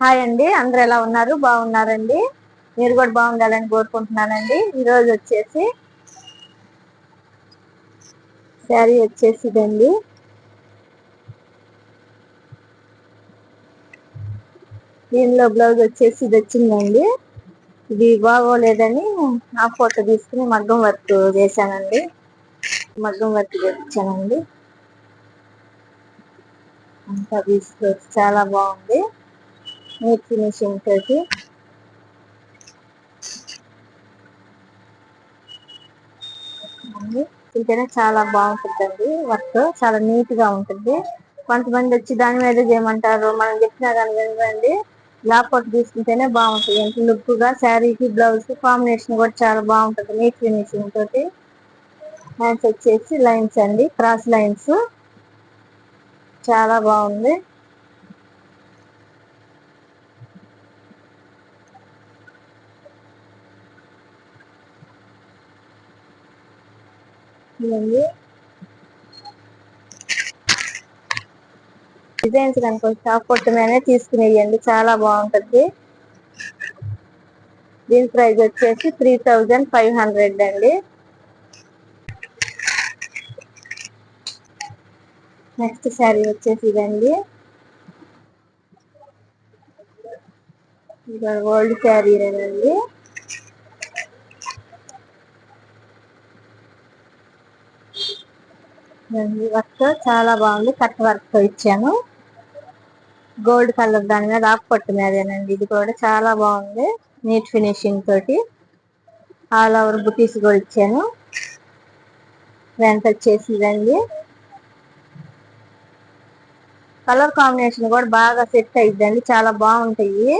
Hi అండి. అందరు ఎలా ఉన్నారు? బాగున్నారండి. మీరు కూడా బాగుండాలని కోరుకుంటున్నానండి. ఈరోజు వచ్చేసి శారీ వచ్చేసి ఇదండి దీనిలో బ్లౌజ్ వచ్చేసి ఇది వచ్చిందండి ఇది బాగోలేదని ఆ ఫోటో తీసుకుని మగ్గం వర్క్ చేశానండి. మగ్గం వర్క్ చేయించానండి అంతా తీసుకొచ్చి చాలా బాగుంది. నీట్ ఫినిషింగ్ తోటి తింటేనే చాలా బాగుంటుందండి. వర్క్ చాలా నీట్గా ఉంటుంది. కొంతమంది వచ్చి దాని మీద చేయమంటారు మనం చెప్పినా కానీ వినరండి. వర్క్ తీసుకుంటేనే బాగుంటుంది. ఎంత లుక్గా శారీకి బ్లౌజ్కి కాంబినేషన్ కూడా చాలా బాగుంటుంది. నీట్ ఫినిషింగ్ తోటి. హ్యాండ్స్ వచ్చేసి లైన్స్ అండి. క్రాస్ లైన్స్ చాలా బాగుంది. ఇదండి డిజైన్స్ కనుక షాప్ కొట్టమనే తీసుకునేయండి. చాలా బాగుంటుంది. దీని ప్రైస్ వచ్చేసి త్రీ థౌజండ్ ఫైవ్ హండ్రెడ్ అండి. నెక్స్ట్ శారీ వచ్చేసి ఇదండి. ఇది ఓల్డ్ శారీనేనండి వర్క్. చాలా బాగుంది. కట్ వర్క్తో ఇచ్చాను. గోల్డ్ కలర్ దాని మీద ఆకు పట్టు మీదేనండి. ఇది కూడా చాలా బాగుంది. నీట్ ఫినిషింగ్ తోటి. ఆల్ ఓవర్ బుటీస్ కూడా ఇచ్చాను. వెంట వచ్చేసి ఇదండి. కలర్ కాంబినేషన్ కూడా బాగా సెట్ అయిద్దండి. చాలా బాగుంటాయి.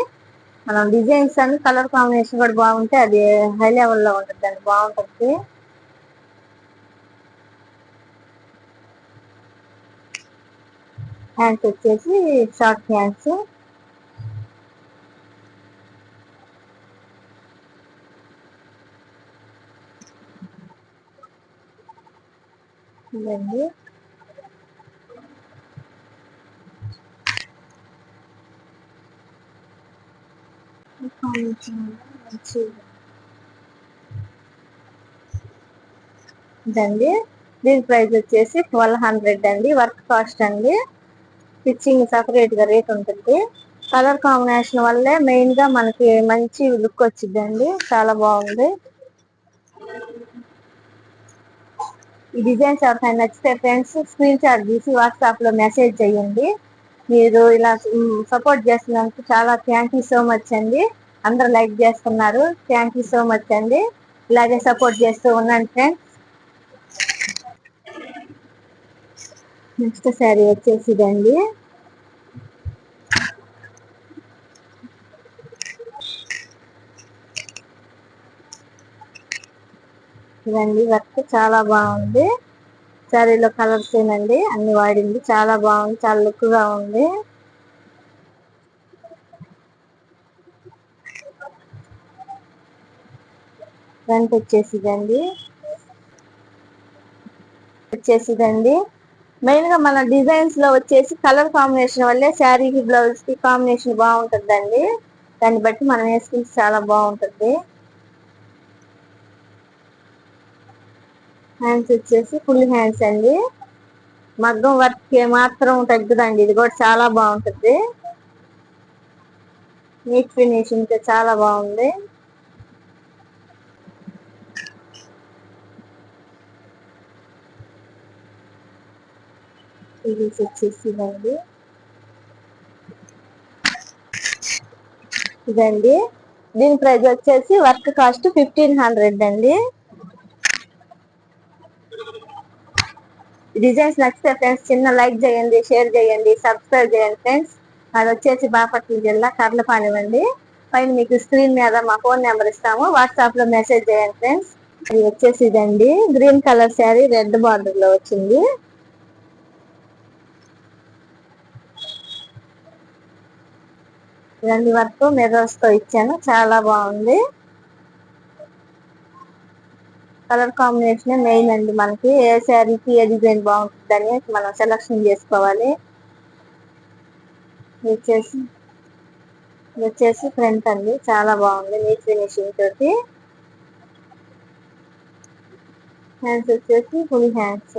మనం డిజైన్స్ అన్ని కలర్ కాంబినేషన్ కూడా బాగుంటే అది హై లెవెల్లో ఉంటుందండి. బాగుంటుంది. హ్యాండ్స్ వచ్చేసి షార్ట్ హ్యాండ్స్ ఇదండి. ఇదండి. దీని ప్రైస్ వచ్చేసి ట్వెల్వ్ హండ్రెడ్ అండి. వర్క్ కాస్ట్ అండి. స్టిచ్చింగ్ సపరేట్గా రేట్ ఉంటుంది. కలర్ కాంబినేషన్ వల్లే మెయిన్గా మనకి మంచి లుక్ వచ్చిందండి చాలా బాగుంది. ఈ డిజైన్స్ ఎవరికైనా నచ్చితే ఫ్రెండ్స్ స్క్రీన్ షాట్ తీసి వాట్సాప్లో మెసేజ్ చేయండి. మీరు ఇలా సపోర్ట్ చేస్తున్నందుకు చాలా థ్యాంక్ యూ సో మచ్ అండి. అందరు లైక్ చేస్తున్నారు. థ్యాంక్ యూ సో మచ్ అండి. ఇలాగే సపోర్ట్ చేస్తూ ఉన్నాను ఫ్రెండ్స్ నెక్స్ట్ శారీ వచ్చేసి ఇదండి. ఇదండి వర్క్ చాలా బాగుంది. శారీలో కలర్స్ ఏనండి అన్ని వాడింది. చాలా బాగుంది చాలా లుక్గా ఉంది. ఫ్రంట్ వచ్చేసిదండి వచ్చేసిదండి మెయిన్గా మన డిజైన్స్లో వచ్చేసి కలర్ కాంబినేషన్ వల్లే శారీకి బ్లౌజ్కి కాంబినేషన్ బాగుంటుందండి. దాన్ని బట్టి మనం వేసుకుంటే చాలా బాగుంటుంది. హ్యాండ్స్ వచ్చేసి ఫుల్ హ్యాండ్స్ అండి. మగ్గం వర్క్ మాత్రం తగ్గదండి. ఇది కూడా చాలా బాగుంటుంది. నీట్ ఫినిషింగ్ చాలా బాగుంది. ఇది వచ్చేసి ఇదండి. ఇదండి దీని ప్రైస్ వచ్చేసి వర్క్ కాస్ట్ ఫిఫ్టీన్ హండ్రెడ్ అండి. డిజైన్స్ నచ్చితే ఫ్రెండ్స్ చిన్న లైక్ చేయండి షేర్ చేయండి సబ్స్క్రైబ్ చేయండి ఫ్రెండ్స్. అది వచ్చేసి బాపట్ల జిల్లా కర్లపాలెం అండి. పైన మీకు స్క్రీన్ మీద మా ఫోన్ నెంబర్ ఇస్తాము. వాట్సాప్లో మెసేజ్ చేయండి ఫ్రెండ్స్. ఇది వచ్చేసి ఇదండి. గ్రీన్ కలర్ శారీ రెడ్ బార్డర్లో వచ్చింది. ఇలాంటి వర్క్ మిర్రర్స్తో ఇచ్చాను. చాలా బాగుంది. కలర్ కాంబినేషన్ మెయిన్ అండి మనకి. ఏ శారీకి ఏ డిజైన్ బాగుంటుందని మనం సెలక్షన్ చేసుకోవాలి. వచ్చేసి ఇది వచ్చేసి ఫ్రంట్ అండి. చాలా బాగుంది నీట్ ఫినిషింగ్ తోటి. హ్యాండ్స్ వచ్చేసి ఫుల్ హ్యాండ్స్